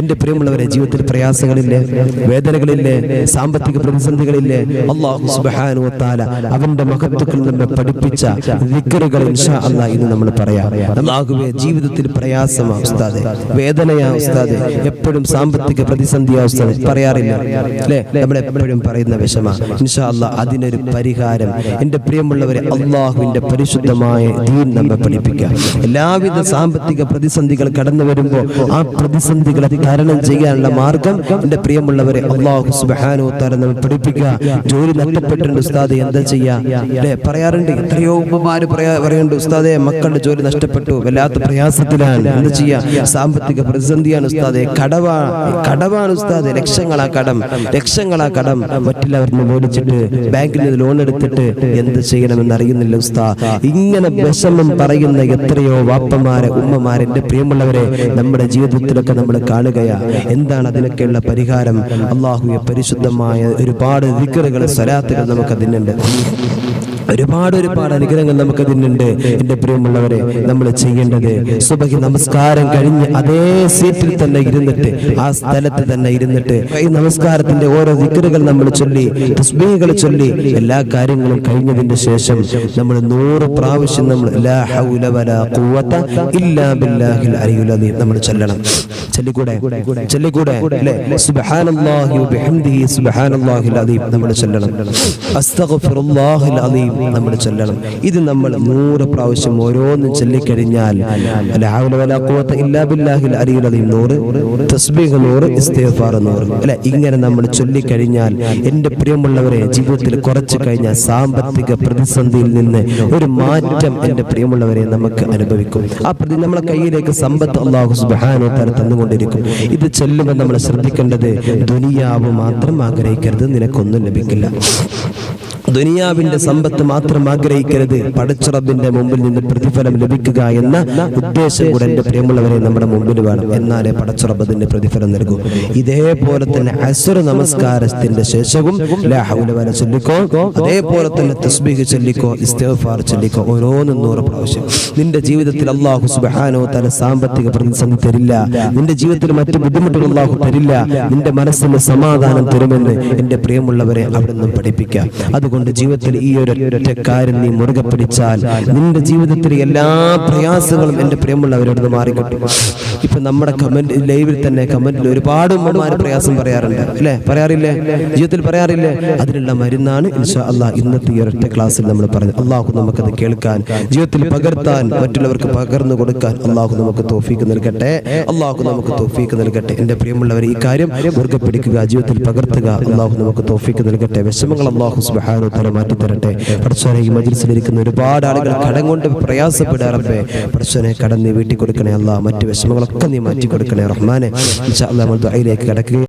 എന്റെ പ്രിയമുള്ളവരെ ജീവിതത്തിൽ പ്രയാസങ്ങളില്ലേ വേദനകളില്ലേ സാമ്പത്തിക പ്രതിസന്ധികളില്ലേ അള്ളാഹു സുബ്ഹാനഹു വതആല അവന്റെ മഹത്വത്തിൽ നമ്മെ പഠിപ്പിച്ച വിക്കറുകൾ ഇൻഷാ അല്ലാഹ് ഇന്ന് നമ്മൾ പറയാം. അള്ളാഹുവേ ജീവിതത്തിൽ പ്രയാസമാ ഉസ്താദെ വേദനയാ ഉസ്താദെ എപ്പോഴും സാമ്പത്തിക പ്രതിസന്ധിയാ ഉസ്താദ് പറയാറില്ല. അല്ലേ? നമ്മൾ എപ്പോഴും പറയുന്ന വിഷമ ഇൻഷാ അല്ലാഹ് അതിനൊരു പരിഹാരം. എന്റെ പ്രിയമുള്ളവരെ അള്ളാഹുവിന്റെ പരിശുദ്ധമായ ദീൻ നമ്മെ പഠിപ്പിക്കുക. എല്ലാവിധ സാമ്പത്തിക പ്രതിസന്ധികൾ കടന്നു വരുമ്പോൾ ആ പ്രതിസന്ധികളെ തരണം ചെയ്യാനുള്ള മാർഗം എന്റെ പ്രിയമുള്ളവരെ അള്ളാഹു സുബ്ഹാനഹു തരം നമ്മൾ പഠിപ്പിക്കുക. ജോലി നഷ്ടപ്പെട്ടിട്ടുണ്ട് ഉസ്താദ് എന്താ ചെയ്യാ? അല്ലേ? പറയാറുണ്ട് എത്രയോ ഉമ്മമാര് പറയാ പറയുന്നുണ്ട് ഉസ്താദെ മക്കളുടെ ജോലി നഷ്ടപ്പെട്ടു വല്ലാത്ത പ്രയാസത്തിലാണ്. എന്താ ചെയ്യാ? സാമ്പത്തിക പ്രതിസന്ധിയാണ് ഉസ്താദെ. കടവാ കടവാണ് ഉസ്താദെ. ലക്ഷങ്ങളാ കടം. ലക്ഷങ്ങളാ കടം. മറ്റുള്ളവരിന് മേടിച്ചിട്ട് ബാങ്കിൽ നിന്ന് ലോൺ എടുത്തിട്ട് എന്ത് ചെയ്യണമെന്ന് അറിയുന്നില്ല ഉസ്താ ഇങ്ങനെ വിഷമം പറയുന്ന എത്രയോ വാപ്പമാരെ ഉമ്മമാരെ എന്റെ പ്രിയമുള്ളവരെ നമ്മുടെ ജീവിതത്തിലൊക്കെ നമ്മൾ കാണുകയാ എന്താണ് അതിനൊക്കെയുള്ള പരിഹാരം? അള്ളാഹുയെ പരിശുദ്ധമായ ഒരുപാട് വിക്രകൾ സ്വരാത്തുകൾ നമുക്ക് അതിനുണ്ട് ഒരുപാട് ഒരുപാട് അനുഗ്രഹങ്ങൾ നമുക്ക് അതിനുണ്ട് എന്റെ പ്രിയമുള്ളവരെ നമ്മൾ ചെയ്യേണ്ടത് സുബഹി നമസ്കാരം കഴിഞ്ഞ് അതേ സീറ്റിൽ തന്നെ ഇരുന്നിട്ട് ആ സ്ഥലത്ത് തന്നെ ഇരുന്നിട്ട് ഈ നമസ്കാരത്തിന്റെ ഓരോ ദിക്കറുകൾ നമ്മൾ ചൊല്ലി തസ്ബീഹുകൾ ചൊല്ലി എല്ലാ കാര്യങ്ങളും കഴിഞ്ഞതിന്റെ ശേഷം നമ്മൾ നൂറ് പ്രാവശ്യം നമ്മൾ ലാ ഹൗല വലാ ഖുവത ഇല്ലാ ബില്ലാഹിൽ നമ്മൾ ചൊല്ലണം. ചൊല്ലിക്കൂടെ? ചൊല്ലിക്കൂടെ? സുബ്ഹാനല്ലാഹിൽ നമ്മൾ ചൊല്ലണം. അസ്തഗ്ഫിറുല്ലാഹിൽ അലീം നമ്മൾ ചൊല്ലണം. ഇത് നമ്മൾ നൂറ് പ്രാവശ്യം ഓരോന്നും ചൊല്ലിക്കഴിഞ്ഞാൽ അല്ലെ ഇങ്ങനെ നമ്മൾ ചൊല്ലിക്കഴിഞ്ഞാൽ എന്റെ പ്രിയമുള്ളവരെ ജീവിതത്തിൽ കുറച്ച് കഴിഞ്ഞാൽ സാമ്പത്തിക പ്രതിസന്ധിയിൽ നിന്ന് ഒരു മാറ്റം എന്റെ പ്രിയമുള്ളവരെ നമുക്ക് അനുഭവിക്കും. ആ പ്രതി നമ്മളെ കയ്യിലേക്ക് സമ്പത്ത് അള്ളാഹു സുബ്ഹാനഹു തആല തന്നുകൊണ്ടിരിക്കും. ഇത് ചൊല്ലുമ്പോൾ നമ്മൾ ശ്രദ്ധിക്കേണ്ടത് ദുനിയാവ് മാത്രം ആഗ്രഹിക്കരുത് നിനക്കൊന്നും ലഭിക്കില്ല. ദുനിയാവിന്റെ സമ്പത്ത് മാത്രം ആഗ്രഹിക്കരുത്. പടച്ചുറബിന്റെ മുമ്പിൽ നിന്ന് പ്രതിഫലം ലഭിക്കുക എന്ന ഉദ്ദേശം കൂടെ എന്റെ പ്രിയമുള്ളവരെ നമ്മുടെ മുമ്പിൽ വേണം. എന്നാലേ പടച്ചുറബ് അതിന്റെ പ്രതിഫലം നൽകൂ. ഇതേപോലെ തന്നെ അസുര നമസ്കാരത്തിന്റെ ശേഷവും ലാ ഹൗല വല ചൊല്ലിക്കോ അതേപോലെ തന്നെ തസ്ബീഹ് ചൊല്ലിക്കോ ഇസ്തിഗ്ഫാർ ചൊല്ലിക്കോ ഓരോന്നും നൂറ് പ്രാവശ്യം. നിന്റെ ജീവിതത്തിൽ അള്ളാഹു സുബ്ഹാനഹു തആല സാമ്പത്തിക പ്രതിസന്ധി തരില്ല. നിന്റെ ജീവിതത്തിൽ മറ്റു ബുദ്ധിമുട്ടുകൾ അള്ളാഹു തരില്ല. നിന്റെ മനസ്സിന് സമാധാനം തരുമെന്ന് എന്റെ പ്രിയമുള്ളവരെ അവിടുന്ന് പഠിപ്പിക്കാം. അതുകൊണ്ട് ജീവിതത്തിൽ ഈ ഒരു ഒറ്റ കാര്യം നീ മുറുകെ പിടിച്ചാൽ നിന്റെ ജീവിതത്തിലെ എല്ലാ പ്രയാസങ്ങളും എന്റെ പ്രിയമുള്ളവരോട് മാറിക്കിട്ടും. ഇപ്പൊ നമ്മുടെ കമന്റ് ലൈവിൽ തന്നെ കമന്റിൽ ഒരുപാട് പ്രയാസം പറയാറുണ്ട്. അല്ലെ? പറയാറില്ലേ? ജീവിതത്തിൽ പറയാറില്ലേ? അതിനുള്ള മരുന്നാണ് ഇൻഷാ ഇന്നത്തെ ഈ ഒരൊറ്റ ക്ലാസ്സിൽ നമ്മൾ പറഞ്ഞു അള്ളാഹു നമുക്കത് കേൾക്കാൻ ജീവിതത്തിൽ പകർത്താൻ മറ്റുള്ളവർക്ക് പകർന്നു കൊടുക്കാൻ അള്ളാഹു നമുക്ക് തോഫീക്ക് നൽകട്ടെ. അള്ളാഹു നമുക്ക് തോഫീക്ക് നൽകട്ടെ. എന്റെ പ്രിയമുള്ളവർ ഈ കാര്യം മുറുകെ പിടിക്കുക ജീവിതത്തിൽ പകർത്തുക. അള്ളാഹു നമുക്ക് തോഫീക്ക് നൽകട്ടെ. വിഷമങ്ങൾ അള്ളാഹു സുബ്ഹാനഹു തആല മാറ്റി തരട്ടെ പടച്ചോനെ ഈ മജിൽസിലിരിക്കുന്ന ഒരുപാട് ആളുകൾ കടം കൊണ്ട് പ്രയാസപ്പെടാറപ്പേ പടച്ചോനെ കടം നീ വീട്ടി കൊടുക്കണേ അല്ല മറ്റു വിഷമങ്ങളൊക്കെ നീ മാറ്റി കൊടുക്കണേ റഹ്മാനെ നമ്മൾ ദുആയിലേക്ക്